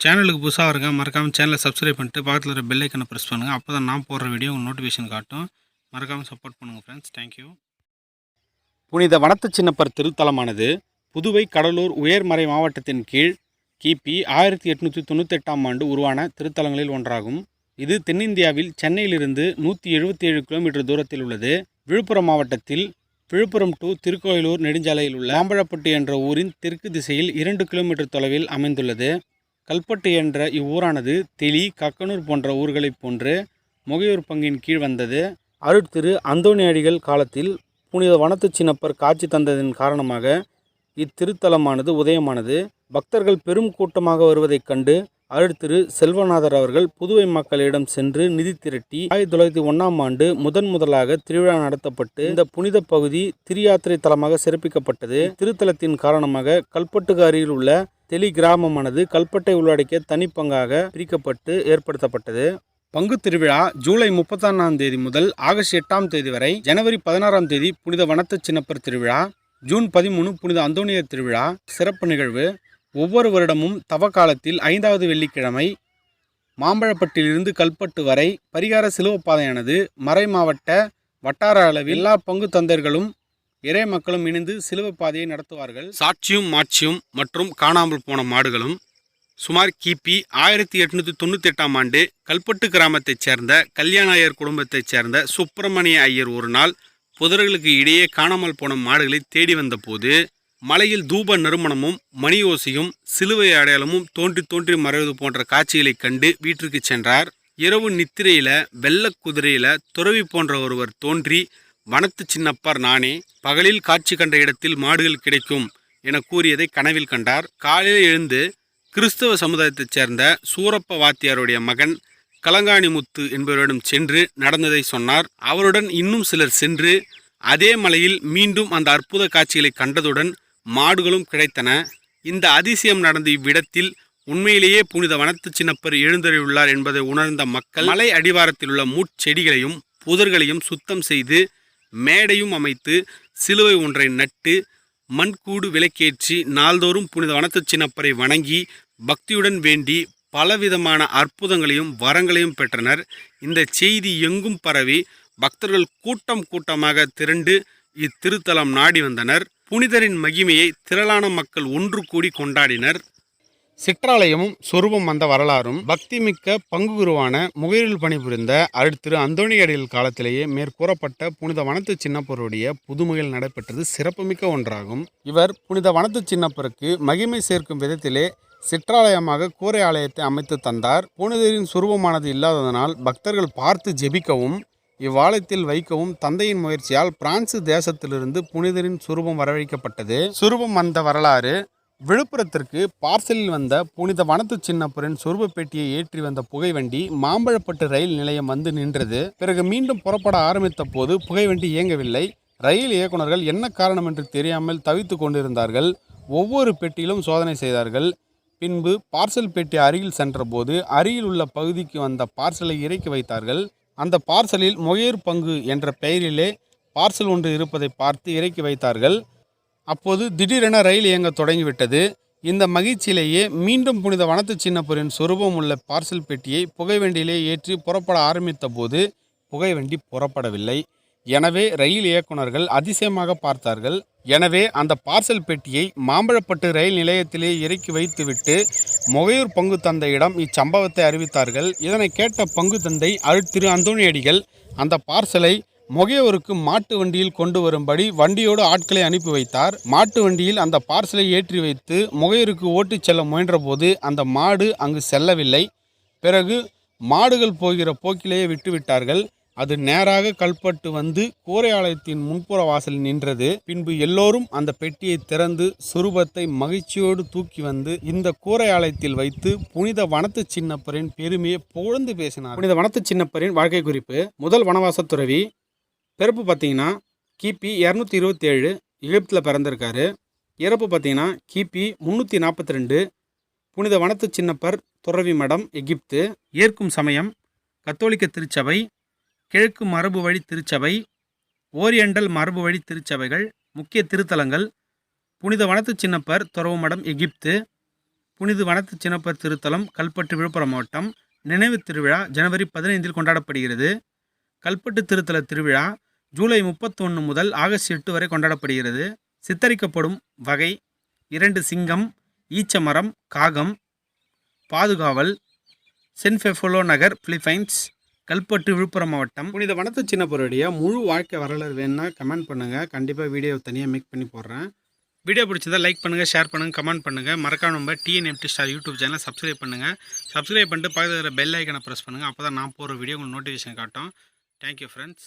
சேனலுக்கு புதுசாக இருக்க மறக்காமல் சேனலை சப்ஸ்கிரைப் பண்ணிட்டு பக்கத்தில் இருக்கிற பெல்லைக்கனை ப்ரெஸ் பண்ணுங்கள் அப்போ தான் நான் போடுற வீடியோ உங்களுக்கு நோட்டிஃபிகேஷன் காட்டும். மறக்காமல் சப்போர்ட் பண்ணுங்கள் ஃப்ரெண்ட்ஸ் தேங்க்யூ புனித வனத்து சின்னப்பர் திருத்தலமானது புதுவை கடலூர் உயர்மறை மாவட்டத்தின் கீழ் கிபி ஆயிரத்தி எட்நூற்றி தொண்ணூத்தெட்டாம் ஆண்டு உருவான திருத்தலங்களில் ஒன்றாகும். இது தென்னிந்தியாவில் சென்னையிலிருந்து நூற்றி எழுபத்தி ஏழு கிலோமீட்டர் தூரத்தில் உள்ளது. விழுப்புரம் மாவட்டத்தில் விழுப்புரம் டு திருக்கோயிலூர் நெடுஞ்சாலையில் உள்ள ஆம்பழப்பட்டு என்ற ஊரின் தெற்கு திசையில் இரண்டு கிலோமீட்டர் தொலைவில் அமைந்துள்ளது. கல்பட்டு என்ற இவ்வூரானது தெளி கக்கனூர் போன்ற ஊர்களைப் போன்று முகையூர் பங்கின் கீழ் வந்தது. அருட்திரு அந்தோணியடிகள் காலத்தில் புனித வனத்து சின்னப்பர் காட்சி தந்ததின் காரணமாக இத்திருத்தலமானது உதயமானது. பக்தர்கள் பெரும் கூட்டமாக வருவதைக் கண்டு அருட்திரு செல்வநாதர் அவர்கள் புதுவை மக்களிடம் சென்று நிதி திரட்டி ஆயிரத்தி தொள்ளாயிரத்தி ஒன்றாம் ஆண்டு முதன் முதலாக திருவிழா நடத்தப்பட்டு இந்த புனித பகுதி திரியாத்திரை தலமாக சிறப்பிக்கப்பட்டது. திருத்தலத்தின் காரணமாக கல்பட்டுக்கு அருகில் உள்ள தெளி கிராமமானது கல்பட்டை உள்ளடக்கிய தனிப்பங்காக பிரிக்கப்பட்டு ஏற்படுத்தப்பட்டது. பங்கு திருவிழா ஜூலை முப்பத்தொன்னாம் தேதி முதல் ஆகஸ்ட் எட்டாம் தேதி வரை ஜனவரி பதினாறாம் தேதி புனித வனத்து சின்னப்பர் திருவிழா ஜூன் பதிமூணு புனித அந்தோனியர் திருவிழா சிறப்பு நிகழ்வு. ஒவ்வொரு வருடமும் தவக்காலத்தில் ஐந்தாவது வெள்ளிக்கிழமை மாம்பழப்பட்டிலிருந்து கல்பட்டு வரை பரிகார சிலுவப்பாதையானது மறை மாவட்ட வட்டார அளவில் எல்லா பங்கு தந்தர்களும் இறை மக்களும் இணைந்து சிலுவப்பாதையை நடத்துவார்கள். சாட்சியும் மாட்சியும் மற்றும் காணாமல் போன மாடுகளும் சுமார் கிபி ஆயிரத்தி எட்நூத்தி தொண்ணூற்றி எட்டாம் ஆண்டு கல்பட்டு கிராமத்தைச் சேர்ந்த கல்யாணாயர் குடும்பத்தைச் சேர்ந்த சுப்பிரமணிய ஐயர் ஒரு நாள் புதர்களுக்கு இடையே காணாமல் போன மாடுகளை தேடி வந்தபோது மலையில் தூப நறுமணமும் மணி ஓசையும் சிலுவை அடையாளமும் தோன்றி தோன்றி மறைவது போன்ற காட்சிகளைக் கண்டு வீட்டிற்கு சென்றார். இரவு நித்திரையில வெள்ளக் குதிரையில துறவி போன்ற ஒருவர் தோன்றி வனத்து சின்னப்பர் நானே பகலில் காட்சி கண்ட இடத்தில் மாடுகள் கிடைக்கும் என கூறியதை கனவில் கண்டார். காலையில் எழுந்து கிறிஸ்தவ சமுதாயத்தைச் சேர்ந்த சூரப்ப வாத்தியாருடைய மகன் கலங்காணிமுத்து என்பவரிடம் சென்று நடந்ததை சொன்னார். அவருடன் இன்னும் சிலர் சென்று அதே மலையில் மீண்டும் அந்த அற்புத காட்சிகளை கண்டதுடன் மாடுகளும் கிடைத்தன. இந்த அதிசயம் நடந்த இவ்விடத்தில் உண்மையிலேயே புனித வனத்து சின்னப்பர் எழுந்தறியுள்ளார் என்பதை உணர்ந்த மக்கள் மலை அடிவாரத்தில் உள்ள முட்செடிகளையும் புதர்களையும் சுத்தம் செய்து மேடையும் அமைத்து சிலுவை ஒன்றை நட்டு மண்கூடு விளக்கேற்றி நாள்தோறும் புனித வனத்து சின்னப்பரை வணங்கி பக்தியுடன் வேண்டி பலவிதமான அற்புதங்களையும் வரங்களையும் பெற்றனர். இந்த செய்தி எங்கும் பரவி பக்தர்கள் கூட்டம் கூட்டமாக திரண்டு இத்திருத்தலம் நாடி வந்தனர். புனிதரின் மகிமையை திரளான மக்கள் ஒன்று கூடி கொண்டாடினர். சிற்றாலயமும் சொரூபம் வந்த வரலாறும் பக்திமிக்க பங்கு குருவான முகையில் பணிபுரிந்த அருட்திரு அந்தோணியடிகள் காலத்திலேயே மேற்கூறப்பட்ட புனித வனத்து சின்னப்பருடைய புதுமையில் நடைபெற்றது சிறப்புமிக்க ஒன்றாகும். இவர் புனித வனத்து சின்னப்பருக்கு மகிமை சேர்க்கும் விதத்திலே சிற்றாலயமாக கூரை ஆலயத்தை அமைத்து தந்தார். புனிதரின் சுரூபமானது இல்லாததனால் பக்தர்கள் பார்த்து ஜெபிக்கவும் இவ்வாலயத்தில் வைக்கவும் தந்தையின் முயற்சியால் பிரான்சு தேசத்திலிருந்து புனிதரின் சுரூபம் வரவழைக்கப்பட்டது. சுரூபம் வந்த வரலாறு விழுப்புரத்திற்கு பார்சலில் வந்த புனித வனத்து சின்னப்பரின் சொருப பெட்டியை ஏற்றி வந்த புகைவண்டி மாம்பழப்பட்டு ரயில் நிலையம் வந்து நின்றது. பிறகு மீண்டும் புறப்பட ஆரம்பித்த போது புகைவண்டி இயங்கவில்லை. ரயில் இயக்குனர்கள் என்ன காரணம் என்று தெரியாமல் தவித்து கொண்டிருந்தார்கள். ஒவ்வொரு பெட்டியிலும் சோதனை செய்தார்கள். பின்பு பார்சல் பெட்டி அருகில் சென்றபோது அருகில் உள்ள பகுதிக்கு வந்த பார்சலை இறக்கி வைத்தார்கள். அந்த பார்சலில் மொயர் பங்கு என்ற பெயரிலே பார்சல் ஒன்று இருப்பதை பார்த்து இறக்கி வைத்தார்கள். அப்போது திடீரென ரயில் இயங்க தொடங்கிவிட்டது. இந்த மகிழ்ச்சியிலேயே மீண்டும் புனித வனத்து சின்னப்பரின் சொரூபம் உள்ள பார்சல் பெட்டியை புகைவண்டியிலே ஏற்றி புறப்பட ஆரம்பித்த போது புகைவண்டி புறப்படவில்லை. எனவே ரயில் இயக்குனர்கள் அதிசயமாக பார்த்தார்கள். எனவே அந்த பார்சல் பெட்டியை மாம்பழப்பட்டு ரயில் நிலையத்திலே இறக்கி வைத்துவிட்டு முகையூர் பங்கு தந்தையிடம் இச்சம்பவத்தை அறிவித்தார்கள். இதனை கேட்ட பங்கு தந்தை அருட்திரு அந்தோணியடிகள் அந்த பார்சலை மொகையூருக்கு மாட்டு வண்டியில் கொண்டு வரும்படி வண்டியோடு ஆட்களை அனுப்பி வைத்தார். மாட்டு வண்டியில் அந்த பார்சலை ஏற்றி வைத்து முகையூருக்கு ஓட்டிச் செல்ல முயன்றபோது அந்த மாடு அங்கு செல்லவில்லை. பிறகு மாடுகள் போகிற போக்கிலேயே விட்டுவிட்டார்கள் அது நேராக கல்பட்டு வந்து கூரை ஆலயத்தின் முன்புற வாசலில் நின்றது. பின்பு எல்லோரும் அந்த பெட்டியை திறந்து சுரூபத்தை மகிழ்ச்சியோடு தூக்கி வந்து இந்த கூரை ஆலயத்தில் வைத்து புனித வனத்து சின்னப்பரின் பெருமையை புகழ்ந்து பேசினார் புனித வனத்து சின்னப்பரின் வாழ்க்கை குறிப்பு. முதல் வனவாச துறவி பிறப்பு பார்த்தீங்கன்னா கிபி இரநூத்தி இருபத்தி ஏழு எகிப்தில் பிறந்திருக்காரு. இறப்பு பார்த்தீங்கன்னா கிபி முந்நூற்றி நாற்பத்தி ரெண்டு புனித வனத்து சின்னப்பர் துறவி மடம் எகிப்து. ஏற்கும் சமயம் கத்தோலிக்க திருச்சபை கிழக்கு மரபு வழி திருச்சபை ஓரியண்டல் மரபு வழி திருச்சபைகள் முக்கிய திருத்தலங்கள் புனித வனத்து சின்னப்பர் துறவு மடம் எகிப்து. புனித வனத்து சின்னப்பர் திருத்தலம் கல்பட்டு விழுப்புரம் மாவட்டம் நினைவு திருவிழா ஜனவரி பதினைந்தில் கொண்டாடப்படுகிறது. கல்பட்டு திருத்தல திருவிழா ஜூலை முப்பத்தொன்று முதல் ஆகஸ்ட் எட்டு வரை கொண்டாடப்படுகிறது. சித்தரிக்கப்படும் வகை இரண்டு சிங்கம் ஈச்சமரம் காகம் பாதுகாவல் சென்ஃபெஃபோலோ நகர் பிலிப்பைன்ஸ் கல்பட்டு விழுப்புரம் மாவட்டம். புனித வனத்து சின்னப்பருடைய முழு வாழ்க்கை வரலாறு வேணும்னா கமெண்ட் பண்ணுங்கள் கண்டிப்பாக வீடியோ தனியாக மேக் பண்ணி போடுறேன். வீடியோ பிடிச்சதா லைக் பண்ணுங்கள் ஷேர் பண்ணுங்கள் கமெண்ட் பண்ணுங்கள் மறக்காம நம்ம டிஎன்எம்டி ஸ்டார் யூடியூப் சேனலை சப்ஸ்கிரைப் பண்ணுங்கள் சப்ஸ்கிரைப் பண்ணிட்டு பக்கத்தில் பெல் ஐக்கனை ப்ரெஸ் பண்ணுங்கள் அப்போ தான் நான் போகிற வீடியோ உங்களுக்கு நோட்டிஃபிகேஷன் காட்டும். Thank you friends